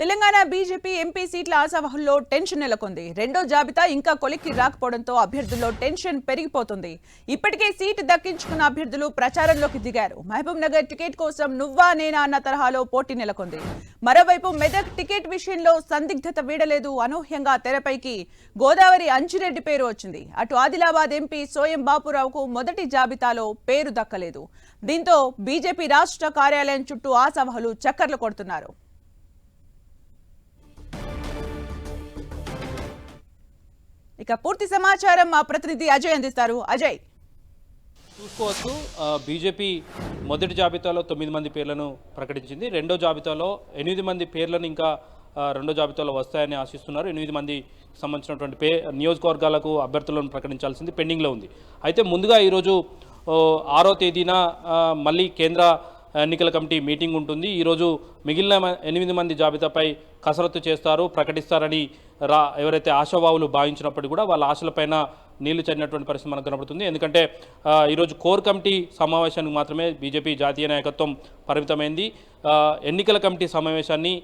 Telangana BJP MP సీట్ల ఆశావహుల్లో tension నెలకొంది. రెండో జాబితా ఇంకా కొలిక్కి రాకపోవడంతో అభ్యర్థుల్లో టెన్షన్ పెరిగిపోతుంది. ఇప్పటికే సీటు దక్కించుకున్న అభ్యర్థులు ప్రచారంలోకి దిగారు. మహబూబ్ నగర్ టికెట్ కోసం నువ్వా నేనా అన్న తరహాలో పోటీ నెలకొంది. మరోవైపు మెదక్ టికెట్ విషయంలో సందిగ్ధత వీడలేదు. అనూహ్యంగా తెరపైకి గోదావరి అంజిరెడ్డి పేరు వచ్చింది. అటు ఆదిలాబాద్ ఎంపీ సోయం బాపురావుకు మొదటి జాబితాలో పేరు దక్కలేదు. దీంతో బీజేపీ రాష్ట్ర కార్యాలయం చుట్టూ ఆశావహులు చక్కర్లు కొడుతున్నారు. ఇక పూర్తి సమాచారం మా ప్రతినిధి అజయ్ అందిస్తారు. అజయ్. చూసుకోవచ్చు. బీజేపీ మొదటి జాబితాలో తొమ్మిది మంది పేర్లను ప్రకటించింది. రెండో జాబితాలో ఎనిమిది మంది పేర్లను ఇంకా రెండో జాబితాలో వస్తాయని ఆశిస్తున్నారు. ఎనిమిది మంది సంబంధించినటువంటి పే నియోజకవర్గాలకు అభ్యర్థులను ప్రకటించాల్సింది పెండింగ్లో ఉంది. అయితే ముందుగా ఈరోజు ఆరో తేదీన మళ్ళీ కేంద్ర ఎన్నికల కమిటీ మీటింగ్ ఉంటుంది. ఈరోజు మిగిలిన మ- ఎనిమిది మంది జాబితాపై కసరత్తు చేస్తారు ప్రకటిస్తారని రా ఎవరైతే ఆశావాహులు భావించినప్పటికీ కూడా వాళ్ళ ఆశలపైన నీళ్ళు చల్లినటువంటి పరిస్థితి మనకు కనబడుతుంది. ఎందుకంటే ఈరోజు కోర్ కమిటీ సమావేశానికి మాత్రమే బీజేపీ జాతీయ నాయకత్వం పరిమితమైంది. ఎన్నికల కమిటీ సమావేశాన్ని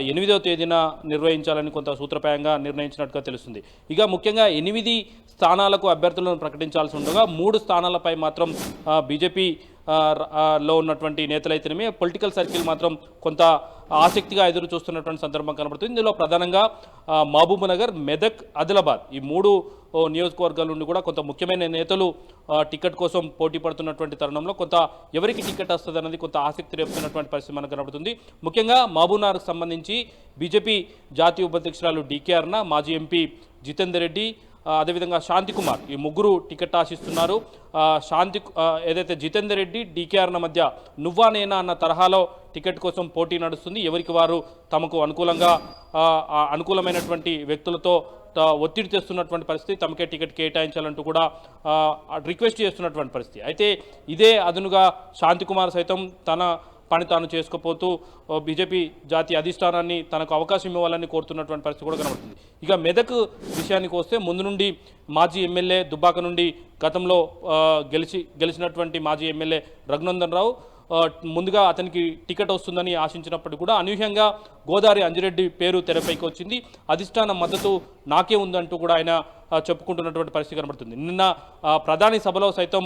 ఎనిమిదవ తేదీన నిర్వహించాలని కొంత సూత్రప్రాయంగా నిర్ణయించినట్టుగా తెలుస్తుంది. ఇక ముఖ్యంగా ఎనిమిది స్థానాలకు అభ్యర్థులను ప్రకటించాల్సి ఉండగా మూడు స్థానాలపై మాత్రం బీజేపీ లో ఉన్నటువంటి నేతలైతేనేమి పొలిటికల్ సర్కిల్ మాత్రం కొంత ఆసక్తిగా ఎదురు చూస్తున్నటువంటి సందర్భం కనబడుతుంది. ఇందులో ప్రధానంగా ఆ, మహబూబ్ నగర్ మెదక్ ఆదిలాబాద్ ఈ మూడు నియోజకవర్గాల నుండి కూడా కొంత ముఖ్యమైన నేతలు టికెట్ కోసం పోటీ పడుతున్నటువంటి తరుణంలో కొంత ఎవరికి టికెట్ వస్తుంది అన్నది కొంత ఆసక్తి రేపుతున్నటువంటి పరిస్థితి మనకు కనబడుతుంది. ముఖ్యంగా మహబూబ్నగర్కు సంబంధించి బీజేపీ జాతీయ ఉపాధ్యక్షురాలు డీకే మాజీ ఎంపీ జితేందర్ రెడ్డి అదేవిధంగా శాంతికుమార్ ఈ ముగ్గురు టికెట్ ఆశిస్తున్నారు. శాంతి ఏదైతే జితేందర్ రెడ్డి డీకేఆర్ల మధ్య నువ్వా నేనా అన్న తరహాలో టికెట్ కోసం పోటీ నడుస్తుంది. ఎవరికి వారు తమకు అనుకూలంగా అనుకూలమైనటువంటి వ్యక్తులతో ఒత్తిడి తెస్తున్నటువంటి పరిస్థితి తమకే టికెట్ కేటాయించాలంటూ కూడా రిక్వెస్ట్ చేస్తున్నటువంటి పరిస్థితి. అయితే ఇదే అదునుగా శాంతికుమార్ సైతం తన పని తాను చేసుకోపోతూ బీజేపీ జాతీయ అధిష్టానాన్ని తనకు అవకాశం ఇవ్వాలని కోరుతున్నటువంటి పరిస్థితి కూడా కనబడుతుంది. ఇక మెదక్ విషయానికి వస్తే ముందు నుండి మాజీ ఎమ్మెల్యే దుబ్బాక నుండి గతంలో గెలిచి గెలిచినటువంటి మాజీ ఎమ్మెల్యే రఘునందన్ రావు ముందుగా అతనికి టికెట్ వస్తుందని ఆశించినప్పటికీ కూడా అనూహ్యంగా గోదావరి అంజిరెడ్డి పేరు తెరపైకి వచ్చింది. అధిష్టానం మద్దతు నాకే ఉందంటూ కూడా ఆయన చెప్పుకుంటున్నటువంటి పరిస్థితి కనబడుతుంది. నిన్న ప్రధాని సభలో సైతం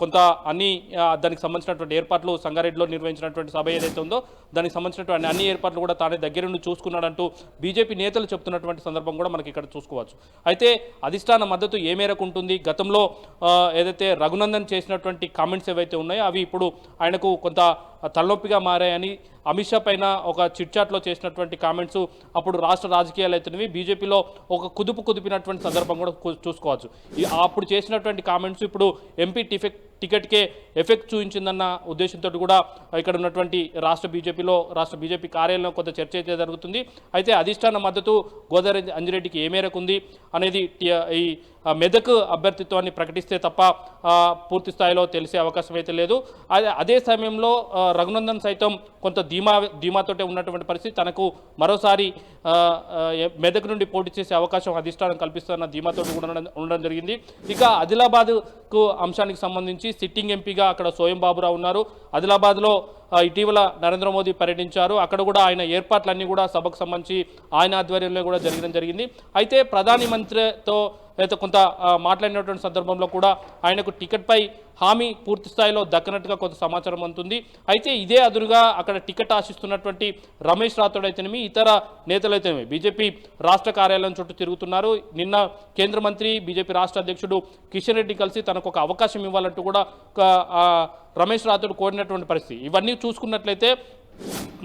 కొంత అన్ని దానికి సంబంధించినటువంటి ఏర్పాట్లు సంగారెడ్డిలో నిర్వహించినటువంటి సభ ఏదైతే ఉందో దానికి సంబంధించినటువంటి అన్ని ఏర్పాట్లు కూడా తానే దగ్గర నుండి చూసుకున్నాడంటూ బీజేపీ నేతలు చెప్తున్నటువంటి సందర్భం కూడా మనకి ఇక్కడ చూసుకోవచ్చు. అయితే అధిష్టాన మద్దతు ఏ మేరకు ఉంటుంది? గతంలో ఏదైతే రఘునందన్ చేసినటువంటి కామెంట్స్ ఏవైతే ఉన్నాయో అవి ఇప్పుడు ఆయనకు కొంత తలనొప్పిగా మారాయని అమిత్ షా పైన ఒక చిట్చాట్లో చేసినటువంటి కామెంట్స్ అప్పుడు రాష్ట్ర రాజకీయాలు అవుతున్నవి బీజేపీలో ఒక కుదుపు కుదిపినటువంటి సందర్భం కూడా చూసుకోవచ్చు. అప్పుడు చేసినటువంటి కామెంట్స్ ఇప్పుడు ఎంపీ టిఫెక్ట్ టికెట్కే ఎఫెక్ట్ చూపించిందన్న ఉద్దేశంతో కూడా ఇక్కడ ఉన్నటువంటి రాష్ట్ర బీజేపీలో రాష్ట్ర బీజేపీ కార్యాలయంలో కొంత చర్చ అయితే జరుగుతుంది. అయితే అధిష్టాన మద్దతు గోదావరి అంజిరెడ్డికి ఏ మేరకు ఉంది అనేది ఈ మెదక్ అభ్యర్థిత్వాన్ని ప్రకటిస్తే తప్ప పూర్తి స్థాయిలో తెలిసే అవకాశం అయితే లేదు. అదే అదే సమయంలో రఘునందన్ సైతం కొంత ధీమా ధీమాతోటే ఉన్నటువంటి పరిస్థితి. తనకు మరోసారి మెదక్ నుండి పోటీ చేసే అవకాశం అధిష్టానం కల్పిస్తున్న ధీమాతో ఉండడం ఉండడం జరిగింది. ఇక ఆదిలాబాద్కు అంశానికి సంబంధించి సిట్టింగ్ ఎంపీగా అక్కడ సోయం బాబురావు ఉన్నారు. ఆదిలాబాద్లో ఇటీవల నరేంద్ర మోదీ పర్యటించారు. అక్కడ కూడా ఆయన ఏర్పాట్లన్నీ కూడా సభకు సంబంధించి ఆయన ఆధ్వర్యంలో కూడా జరగడం జరిగింది. అయితే ప్రధాని మంత్రితో అయితే కొంత మాట్లాడినటువంటి సందర్భంలో కూడా ఆయనకు టికెట్పై హామీ పూర్తి స్థాయిలో దక్కనట్టుగా కొంత సమాచారం అందుతుంది అయితే ఇదే అదురుగా అక్కడ టికెట్ ఆశిస్తున్నటువంటి రమేష్ రాథోడ్ అయితేనేమి ఇతర నేతలైతేనేమి బీజేపీ రాష్ట్ర కార్యాలయం చుట్టూ తిరుగుతున్నారు. నిన్న కేంద్ర మంత్రి బీజేపీ రాష్ట్ర అధ్యక్షుడు కిషన్ రెడ్డి కలిసి తనకు ఒక అవకాశం ఇవ్వాలంటూ కూడా రమేష్ రాథోడ్ కోరినటువంటి పరిస్థితి. ఇవన్నీ చూసుకున్నట్లయితే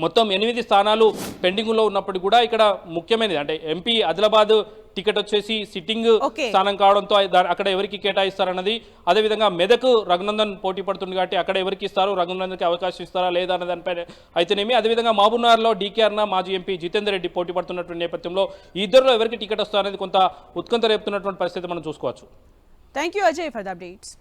మొత్తం ఎనిమిది స్థానాలు పెండింగ్లో ఉన్నప్పటికీ కూడా ఇక్కడ ముఖ్యమైనది. అంటే ఎంపీ ఆదిలాబాద్ టికెట్ వచ్చేసి సిట్టింగ్. స్థానం కావడంతో అక్కడ ఎవరికి కేటాయిస్తారన్నది. అదేవిధంగా మెదక్ రఘునందన్ పోటీ పడుతుంది కాబట్టి అక్కడ ఎవరికి ఇస్తారు? రఘునందన్కి అవకాశం ఇస్తారా లేదా అన్న దానిపై అయితేనేమి. అదేవిధంగా మహబూబ్నగర్లో డీకే అర్ణ మాజీ ఎంపీ జితేందర్ రెడ్డి పోటీ పడుతున్నటువంటి నేపథ్యంలో ఇద్దరిలో ఎవరికి టికెట్ వస్తారనేది కొంత ఉత్కంఠ రేపుతున్నటువంటి పరిస్థితి మనం చూసుకోవచ్చు. Thank you Ajay for the updates